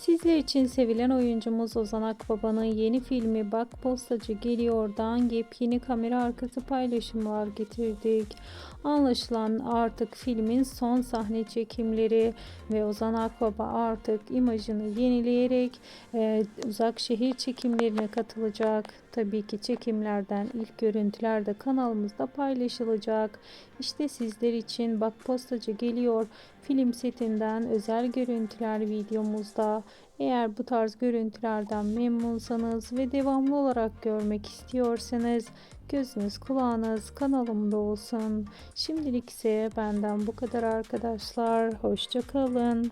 Sizler için sevilen oyuncumuz Ozan Akbaba'nın yeni filmi Bak Postacı Geliyor'dan yepyeni kamera arkası paylaşımlar getirdik. Anlaşılan artık filmin son sahne çekimleri ve Ozan Akbaba artık imajını yenileyerek e, uzak şehir çekimlerine katılacak. Tabii ki çekimlerden ilk görüntüler de kanalımızda paylaşılacak. İşte sizler için Bak Postacı geliyor film setinden özel görüntüler videomuzda. Eğer bu tarz görüntülerden memnunsanız ve devamlı olarak görmek istiyorsanız gözünüz kulağınız kanalımda olsun. Şimdilik ise benden bu kadar arkadaşlar. Hoşçakalın.